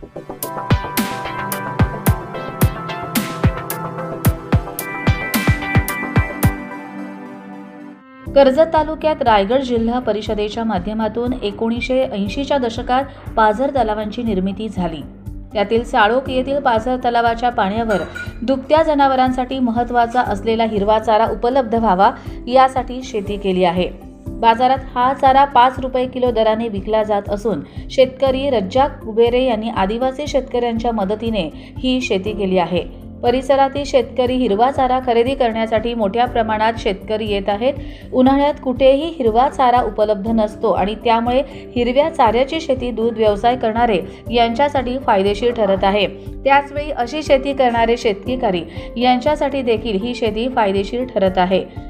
कर्जत तालुक्यात रायगड जिल्हा परिषदेच्या माध्यमातून एकोणीसशे ऐंशीच्या दशकात पाझर तलावांची निर्मिती झाली. त्यातील साळोक येथील पाझर तलावाच्या पाण्यावर दुभत्या जनावरांसाठी महत्त्वाचा असलेला हिरवा चारा उपलब्ध व्हावा यासाठी शेती केली आहे. बाजारात हा चारा पाच रुपये किलो दराने विकला जात असून शेतकरी रज्जाक कुबेरे यांनी आदिवासी शेतकऱ्यांच्या मदतीने ही शेती केली आहे. परिसरातील शेतकरी हिरवा चारा खरेदी करण्यासाठी मोठ्या प्रमाणात शेतकरी येत आहेत. उन्हाळ्यात कुठेही हिरवा चारा उपलब्ध नसतो आणि त्यामुळे हिरव्या चाऱ्याची शेती दूध व्यवसाय करणारे यांच्यासाठी फायदेशीर ठरत आहे. त्याचवेळी अशी शेती करणारे शेतकरी यांच्यासाठी देखील ही शेती फायदेशीर ठरत आहे.